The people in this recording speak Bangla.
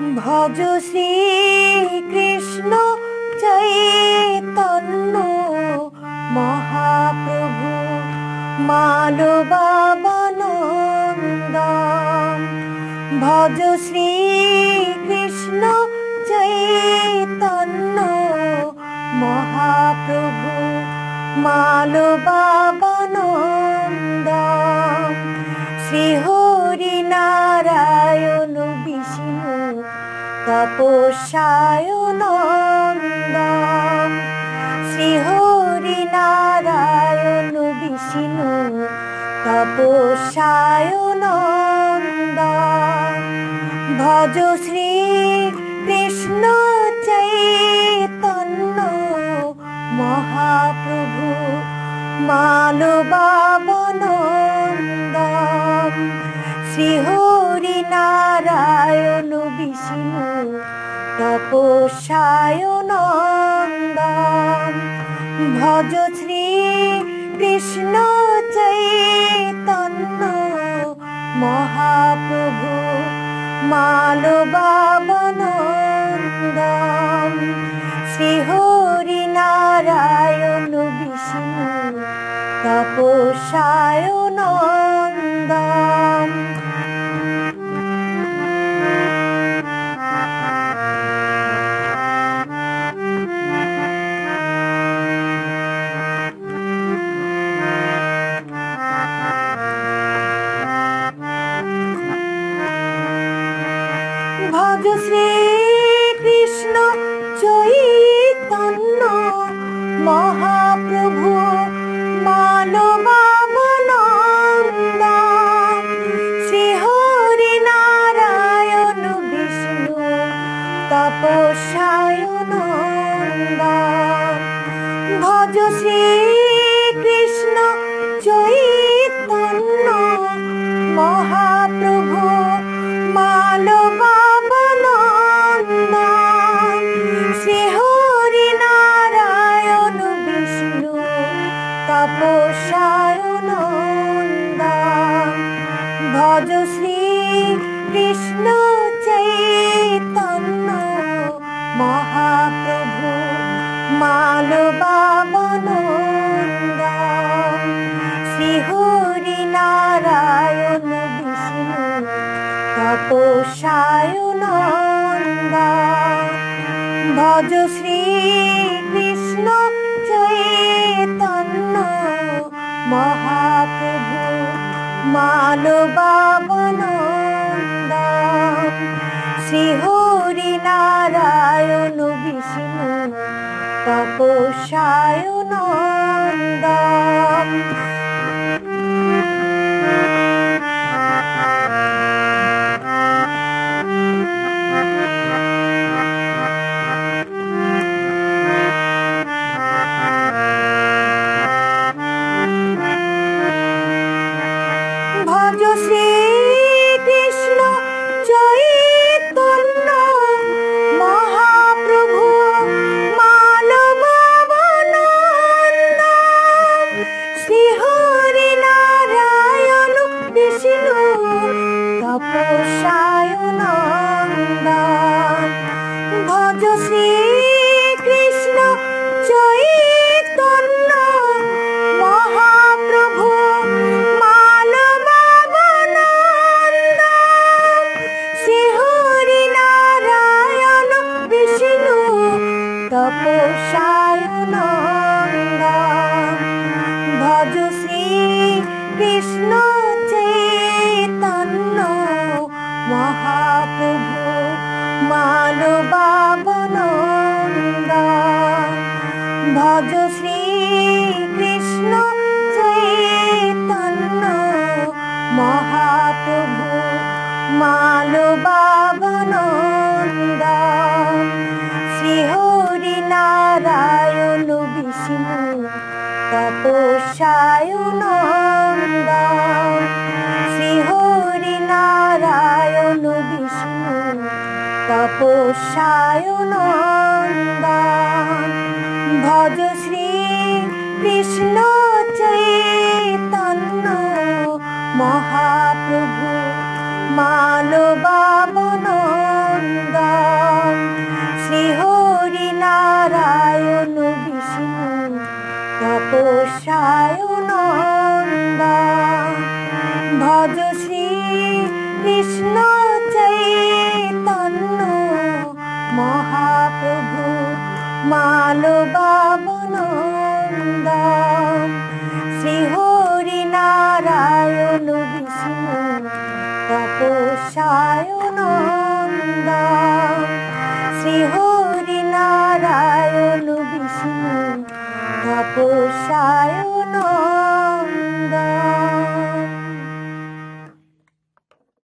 ভজ শ্রী কৃষ্ণ চৈতন্য মহাপ্রভু মালবাবানন্দ ভজ শ্রী কৃষ্ণ চৈতন্য মহাপ্রভু মালবাবানন্দ শ্রী হরি নারায়ণ তপস্যায় নন্দ শ্রী নারায়ণ বিষ্ণু তপস্যায় নন্দ ভজ শ্রী কৃষ্ণ চৈতন্য মহাপ্রভু মালবাবনন্দ শ্রী হরি নারায়ণ বিষ্ণু তপস্যায় নন্দ ভজ শ্রী কৃষ্ণ চৈতন্য, মহাপ্রভু মালবাবনন্দ শ্রী হরি নারায়ণ বিষ্ণু তপস্যায় ভজ শ্রী কৃষ্ণ চৈতন্য মহাপ্রভু মালবাবনন্দ শ্রী হরি নারায়ণ বিষ্ণু তপস্যায় los তপস্যায় নন্দ। শ্রী হরি নারায়ণ বিষ্ণু তপস্যায় ভজ শ্রী কৃষ্ণ চৈতন্য মহাপ্রভু মালবাবনন্দ শ্রী হরি নারায়ণ বিষ্ণু তপসায়নন্দ শ্রী হরি নারায়ণ বিষ্ণু তপসায়নন্দ